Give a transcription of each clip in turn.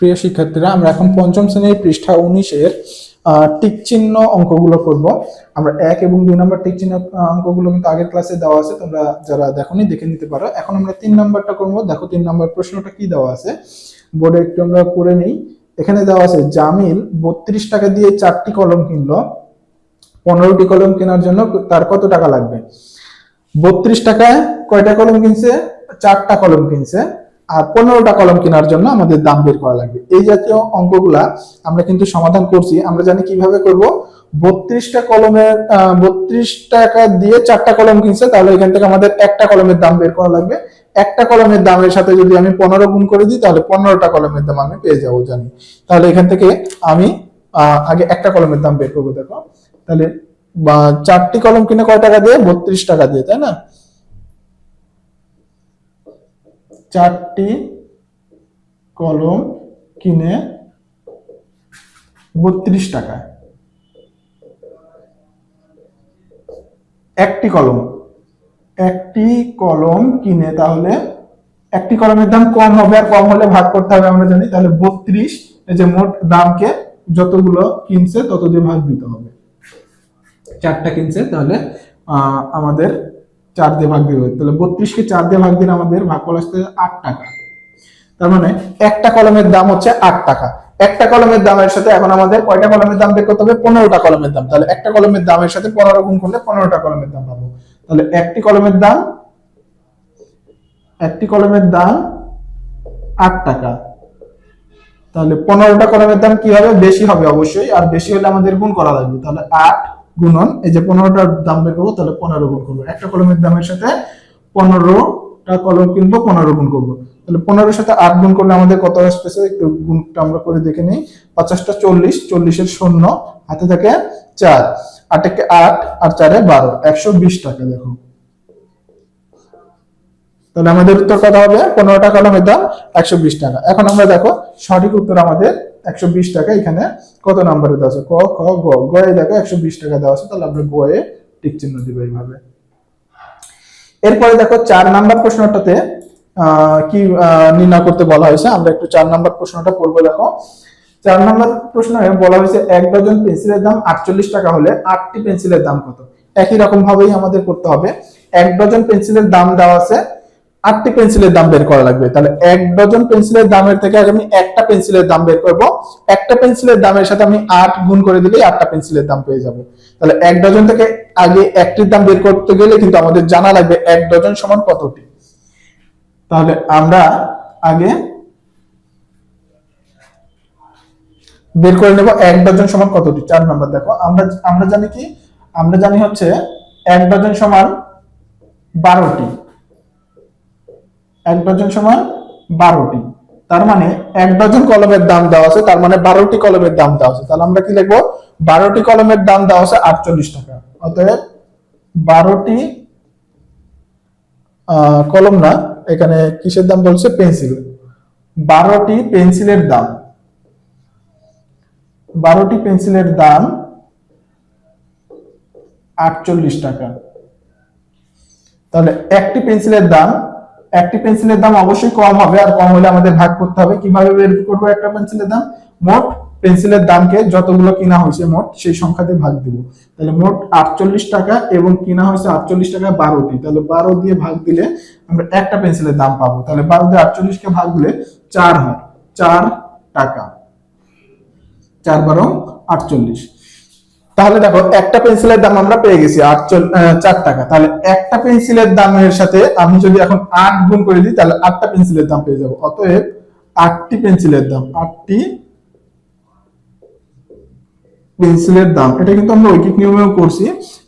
প্রিয় শিক্ষার্থীরা, আমরা এখন পঞ্চম শ্রেণির পৃষ্ঠা উনিশের টিক চিহ্ন অঙ্কগুলো করব। আমরা এক এবং দুই নম্বর টিক চিহ্ন অঙ্কগুলো কিন্তু আগের ক্লাসে দেওয়া আছে, তোমরা যারা দেখোনি দেখে নিতে পারো। এখন আমরা তিন নম্বরটা করব। দেখো তিন নাম্বার প্রশ্নটা কি দেওয়া আছে? বোর্ডে একটু আমরা করে নিই। এখানে দেওয়া আছে, জামিল বত্রিশ টাকা দিয়ে চারটি কলম কিনলো। পনেরোটি কলম কেনার জন্য তার কত টাকা লাগবে? বত্রিশ টাকায় কয়টা কলম কিনছে? চারটা কলম কিনছে। আর পনেরোটা কলম কেনার জন্য আমাদের দাম বের করা লাগবে। এই জাতীয় অঙ্কগুলা আমরা কিন্তু সমাধান করছি। আমরা জানি কীভাবে করব? বত্রিশটা কলমের বত্রিশ টাকা দিয়ে চারটা কলম কিনছে, তাহলে এখান থেকে আমাদের একটা কলমের দাম বের করা লাগবে। একটা কলমের দামের সাথে যদি আমি পনেরো গুণ করে দিই, তাহলে পনেরোটা কলমের দাম আমি পেয়ে যাব জানি। তাহলে এখান থেকে আমি আগে একটা কলমের দাম বের করব, দেখো। তাহলে চারটি কলম কিনে কয় টাকা দিয়ে? বত্রিশ টাকা দিয়ে, তাই না? চারটি কলম কিনে বত্রিশ টাকায় একটি কলম। একটি কলম কিনে তাহলে একটি কলমের দাম কম হবে আর কম হলে ভাগ করতে হবে আমরা জানি। তাহলে বত্রিশ যে মোট দামকে যতগুলো কিনছে তত দিয়ে ভাগ দিতে হবে। চারটা কিনছে তাহলে আমাদের চার দিয়ে ভাগ হবে তাহলে বত্রিশকে চার দিয়ে ভাগ দিলে আমাদের ভাগ করা আসতে আট টাকা। তার মানে একটা কলমের দাম হচ্ছে আট টাকা। একটা কলমের দামের সাথে এখন আমাদের কয়টা কলমের দাম বের করতে হবে? পনেরোটা কলমের দাম। তাহলে একটা কলমের দামের সাথে পনেরো গুণ করলে পনেরোটা কলমের দাম পাবো। তাহলে একটি কলমের দাম, একটি কলমের দাম আট টাকা। তাহলে পনেরোটা কলমের দাম কি হবে? বেশি হবে অবশ্যই। আর বেশি হলে আমাদের গুণ করা লাগবে। তাহলে আট গুণন, এই যে পনেরোটার দাম বের করব, তাহলে পনেরো গুণ করব। একটা কলমের দামের সাথে পনেরোটা কলম কিনবো, পনেরো গুণ করব। তাহলে পনেরোর সাথে আট গুণ করলে আমাদের কত আসতেছে একটু গুণটা আমরা করে দেখে নিই। পঞ্চাশটা চল্লিশ, চল্লিশের শূন্য, হাতে থাকে চার। আটেকে আট, আর চারে বারো। একশো বিশ টাকা, দেখো। তাহলে আমাদের উত্তর কথা হবে? পনেরোটা কলমের দাম একশো বিশ টাকা। এখন আমরা দেখো সঠিক উত্তর আমাদের একশো বিশ টাকা, এখানে কত নাম্বারে দেওয়া আছে? ক, খ, গ গয়ে দেখো একশো বিশ টাকা দেওয়া আছে, তাহলে আমরা গয়ে টিক চিহ্ন দিব এইভাবে। এরপরে দেখো চার নাম্বার প্রশ্নটাতে কি নির্ণয় করতে বলা হয়েছে, আমরা একটু চার নাম্বার প্রশ্নটা পড়ব দেখো। চার নাম্বার প্রশ্নে বলা হয়েছে, এক ডজন পেন্সিলের দাম আটচল্লিশ টাকা হলে আটটি পেন্সিলের দাম কত? একই রকম ভাবেই আমাদের করতে হবে। এক ডজন পেন্সিলের দাম দেওয়া আছে আটটি পেন্সিলের দাম বের করা লাগবে। তাহলে এক ডজন পেন্সিলের দামের থেকে আমি একটা পেন্সিলের দাম বের করব। একটা পেন্সিলের দামের সাথে আমি আট গুণ করে দিলেই আটটা পেন্সিলের দাম পেয়ে যাব। তাহলে এক ডজন থেকে আগে একটির দাম বের করতে গেলে কিন্তু আমাদের জানা লাগবে এক ডজন সমান কতটি। তাহলে আমরা আগে বের করে নেব এক ডজন সমান কতটি? চার নাম্বার দেখো, আমরা আমরা জানি কি? আমরা জানি হচ্ছে এক ডজন সমান বারোটি। এক ডজন সমান বারোটি। তার মানে এক ডজন কলমের দাম দেওয়া আছে, তার মানে বারোটি কলমের দাম দেওয়া আছে। তাহলে আমরা কি লিখব? বারোটি কলমের দাম দেওয়া আছে আটচল্লিশ টাকা। অতএব বারোটি কলম না এখানে কিসের দাম বলছে? পেন্সিল। বারোটি পেন্সিলের দাম। বারোটি পেন্সিলের দাম আটচল্লিশ টাকা। তাহলে একটি পেন্সিলের দাম একটি পেন্সিলের দাম অবশ্যই কম হবে আর কম হলে আমাদের ভাগ করতে হবে। কীভাবে বের করব একটা পেন্সিলের দাম? মোট পেন্সিলের দামকে যতগুলো কিনা হয়েছে মোট সেই সংখ্যাতে ভাগ দিব। তাহলে মোট আটচল্লিশ টাকা এবং কিনা হয়েছে আটচল্লিশ টাকা বারোটি। তাহলে বারো দিয়ে ভাগ দিলে আমরা একটা পেন্সিলের দাম পাবো। তাহলে বারো দিয়ে আটচল্লিশকে ভাগ দিলে চার হয়। চার টাকা। চার বারো আটচল্লিশ। তাহলে দেখো, একটা পেন্সিলের দাম আমরা পেয়ে গেছি আটচল্লিশ চার টাকা। তাহলে একটা পেন্সিলের দামের সাথে আমি যদি এখন আট গুণ করে দিই, তাহলে আটটা পেন্সিলের দাম পেয়ে যাব। অতএব আটটি পেন্সিলের দাম, আটটি পেন্সিলের দাম। এটা কিন্তু আমরা ঐকিক নিয়মেও করছি।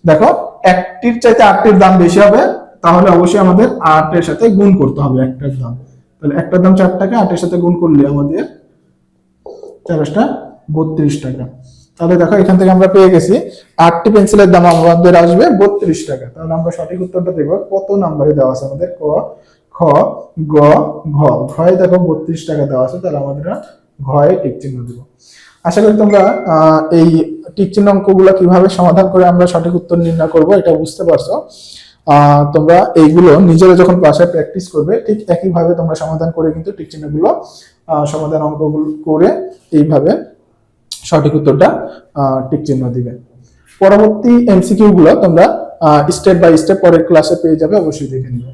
দেখো, একটির চাইতে আটটির দাম বেশি হবে, তাহলে অবশ্যই আমাদের আটের সাথে গুণ করতে হবে একটার দাম। তাহলে একটার দাম চার টাকা, আটের সাথে গুণ করলে আমাদের চারশটা বত্রিশ টাকা। তাহলে দেখো, এখান থেকে আমরা পেয়ে গেছি। আটটি পেন্সিলের দাম আমাদের আসবে বত্রিশ টাকা। তাহলে আমরা সঠিক উত্তরটা দেখব কত নাম্বারে দেওয়া আছে আমাদের? ক, খ, গ, ঘ। ঘয়ে দেখো বত্রিশ টাকা দেওয়া আছে, তাহলে আমাদের ঘয়ে টিক চিহ্ন দেবো। আশা করি তোমরা এই টিক চিহ্ন অঙ্কগুলো কীভাবে সমাধান করে আমরা সঠিক উত্তর নির্ণয় করব, এটা বুঝতে পারছ। তোমরা এইগুলো নিজেরা যখন ক্লাসে প্র্যাকটিস করবে, ঠিক একইভাবে তোমরা সমাধান করে কিন্তু টিক চিহ্নগুলো সমাধান অঙ্কগুলো করে এইভাবে সঠিক উত্তরটা টিক চিহ্ন দিবে। পরবর্তী এমসিকিউ গুলো তোমরা স্টেপ বাই স্টেপ পরের ক্লাসে পেয়ে যাবে, অবশ্যই দেখে নিবে।